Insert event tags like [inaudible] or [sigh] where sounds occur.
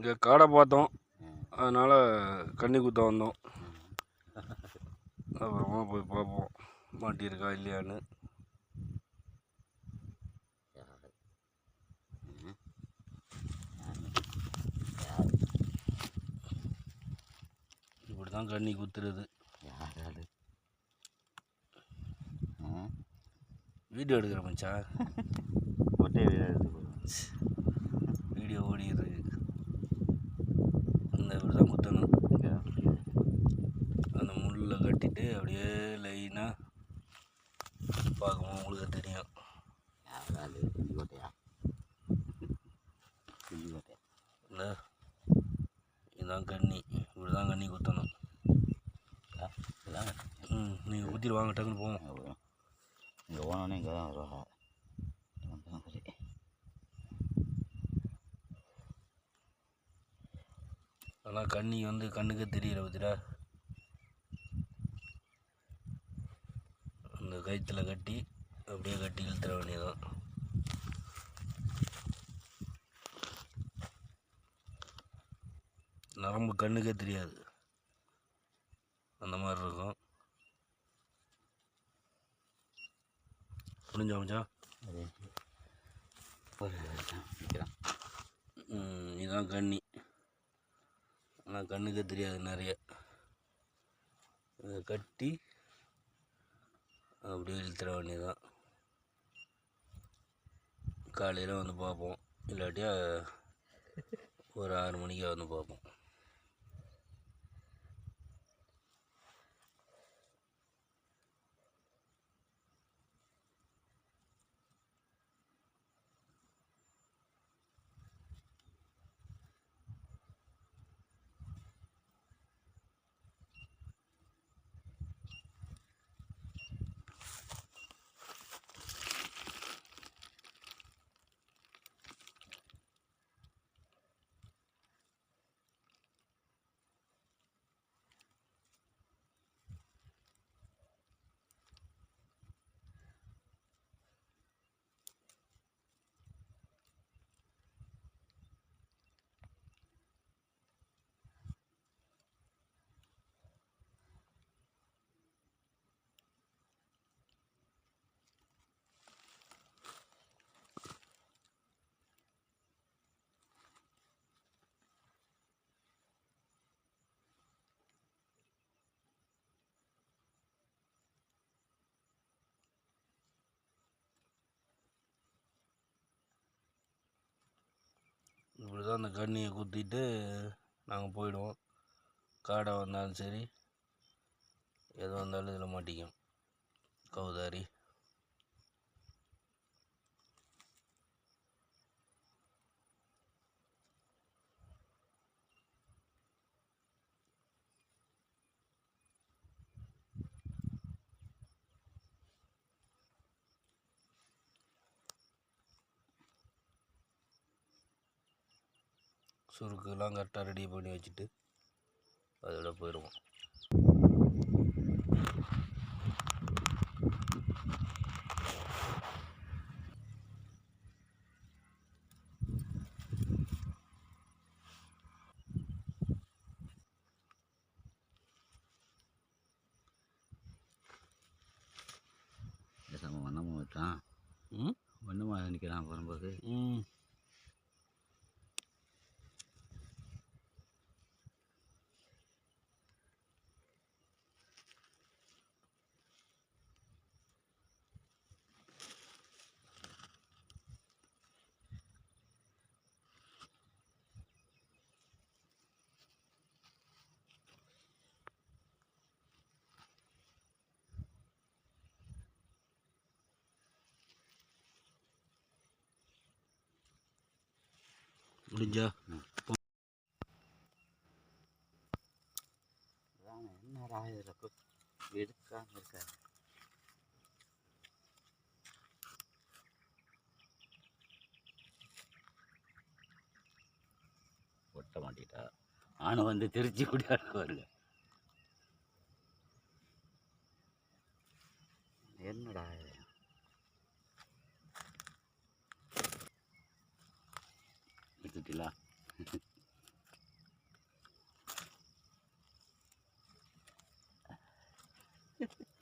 இங்கே காடை பார்த்தோம். அதனால் கன்னி குத்த வந்தோம் அப்புறமா போய் பார்ப்போம் மாட்டியிருக்கா இல்லையான்னு? இப்படி தான் கன்னி குத்துறது. வீடியோ எடுக்கிற போடு. [laughs] வீடியோ ஓடிடுது அந்த இப்படி தான் குத்தணும் இங்க. அந்த கட்டிட்டு அப்படியே லைனாக பார்க்கணும் உங்களுக்கு தெரியும். இந்த இதுதான் கன்னி இப்படி தான் கன்னி குத்தணும். ம் நீங்கள் குத்திட்டு வாங்க டக்குன்னு போவோம். இங்க வரும். இங்க தான் சரி. ஆனால் கன்னி வந்து கண்ணுக்கே தெரியல பத்திரா? கயிற்றுல கட்டி அப்படியே கட்டி இழுத்துற வேண்டியதான் நரம்பு கண்ணுக்கே தெரியாது. அந்த மாதிரி இருக்கும். புரிஞ்சா மச்சான்? இதுதான் கண்ணி. ஆனால் கண்ணுக்கே தெரியாது நிறைய. இதை கட்டி அப்படியே இழுத்துற வேண்டியதான் காலையில் வந்து பார்ப்போம். இல்லாட்டியா ஒரு ஆறு மணிக்கு வந்து பார்ப்போம் இப்படி தான் அந்த கண்ணியை குத்திட்டு நாங்கள் போயிடுவோம். காடை வந்தாலும் சரி எது வந்தாலும் இதில் மாட்டிக்கும். கவுதாரி சுருக்குலாம் கரெக்டாக ரெடி பண்ணி வச்சுட்டு அதோட போயிடுவோம். பேசாமல் வண்ணமாக விட்டான் ம்? வண்ணமாக நிற்கிறான் வரும்போது ம். முடிஞ்சா என்ன இதில் எடுக்காம இருக்காரு ஒட்ட மாட்டிட்டா. ஆனை வந்து திருச்சி குடியாட sila [laughs]